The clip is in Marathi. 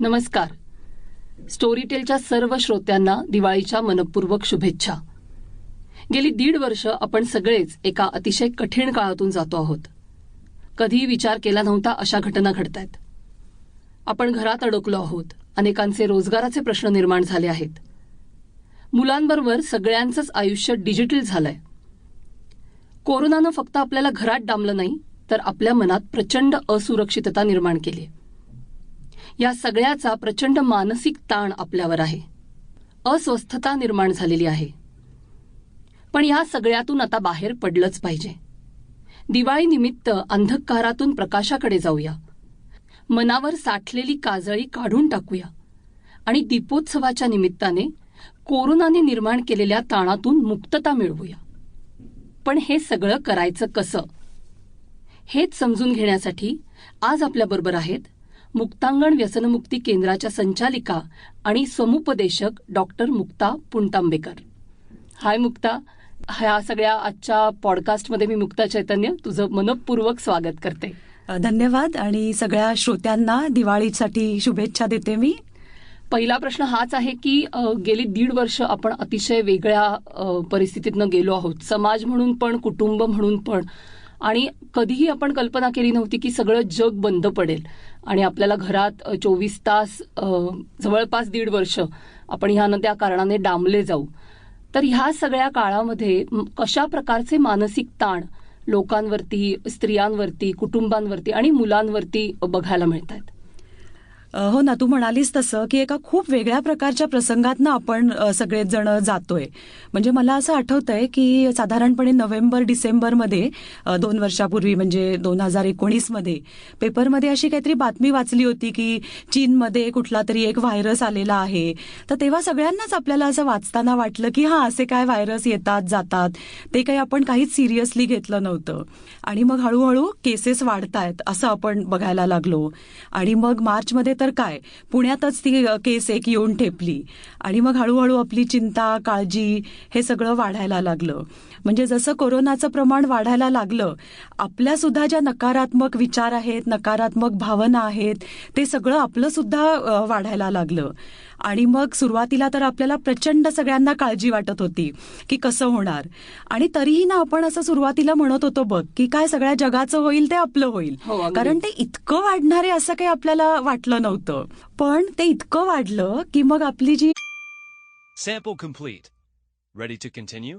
नमस्कार. स्टोरीटेलच्या सर्व श्रोत्यांना दिवाळीच्या मनपूर्वक शुभेच्छा. गेली दीड वर्ष आपण सगळेच एका अतिशय कठीण काळातून जातो आहोत. कधीही विचार केला नव्हता अशा घटना घडतायत. आपण घरात अडकलो आहोत. अनेकांचे रोजगाराचे प्रश्न निर्माण झाले आहेत. मुलांबरोबर सगळ्यांचंच आयुष्य डिजिटल झालंय. कोरोनानं फक्त आपल्याला घरात डांबलं नाही तर आपल्या मनात प्रचंड असुरक्षितता निर्माण केली या सगळ्याचा प्रचंड मानसिक ताण आपल्यावर आहे. अस्वस्थता निर्माण झालेली आहे. पण या सगळ्यातून आता बाहेर पडलंच पाहिजे. दिवाळी निमित्त अंधकारातून प्रकाशाकडे जाऊया. मनावर साठलेली काजळी काढून टाकूया. आणि दीपोत्सवाच्या निमित्ताने कोरोनाने निर्माण केलेल्या ताणातून मुक्तता मिळवूया. पण हे सगळं करायचं कसं? हेच समजून घेण्यासाठी आज आपल्याबरोबर आहेत मुक्तांगण व्यसनमुक्ती केंद्राच्या संचालिका आणि समुपदेशक डॉक्टर मुक्ता पुणतांबेकर हाय मुक्ता. ह्या सगळ्या आजच्या पॉडकास्टमध्ये मी मुक्ता चैतन्य तुझं मनपूर्वक स्वागत करते. धन्यवाद आणि सगळ्या श्रोत्यांना दिवाळीसाठी शुभेच्छा देते मी. पहिला प्रश्न हाच आहे की गेली दीड वर्ष आपण अतिशय वेगळ्या परिस्थितीतनं गेलो आहोत. समाज म्हणून पण कुटुंब म्हणून पण. आणि कधीही आपण कल्पना केली नव्हती की सगळं जग बंद पडेल. आणि आपल्याला घरात चोवीस तास जवळपास दीड वर्ष आपण ह्यानं त्या कारणाने डांबले जाऊ. तर ह्या सगळ्या काळामध्ये कशा प्रकारचे मानसिक ताण लोकांवरती स्त्रियांवरती कुटुंबांवरती आणि मुलांवरती बघायला मिळत आहेत हो ना तू म्हणालीस तसं की एका खूप वेगळ्या प्रकारच्या प्रसंगातनं आपण सगळेच जण जातोय. म्हणजे मला असं आठवतंय की साधारणपणे नोव्हेंबर डिसेंबरमध्ये दोन वर्षापूर्वी म्हणजे दोन हजार एकोणीसमध्ये पेपरमध्ये अशी काहीतरी बातमी वाचली होती की चीनमध्ये कुठला तरी एक व्हायरस आलेला आहे. तर तेव्हा सगळ्यांनाच आपल्याला असं वाचताना वाटलं की हां असे काय व्हायरस येतात जातात. ते काही आपण काहीच सिरियसली घेतलं नव्हतं. आणि मग हळूहळू केसेस वाढतायत असं आपण बघायला लागलो. आणि मग मार्चमध्ये तर तर काय? पुण्यातच ती केस एक येऊन ठेपली. आणि मग हळूहळू आपली चिंता काळजी हे सगळं वाढायला लागलं. म्हणजे जसं कोरोनाचं प्रमाण वाढायला लागलं आपल्या सुद्धा ज्या नकारात्मक विचार आहेत नकारात्मक भावना आहेत ते सगळं आपलं सुद्धा वाढायला लागलं. आणि मग सुरुवातीला तर आपल्याला प्रचंड सगळ्यांना काळजी वाटत होती की कसं होणार आणि तरीही ना आपण असं सुरुवातीला म्हणत होतो बघ की काय सगळ्या जगाचं होईल ते आपलं होईल हो. कारण ते इतकं वाढणार आहे असं काही आपल्याला वाटलं नव्हतं पण ते इतकं वाढलं की मग आपली जी Sample complete. Ready to continue?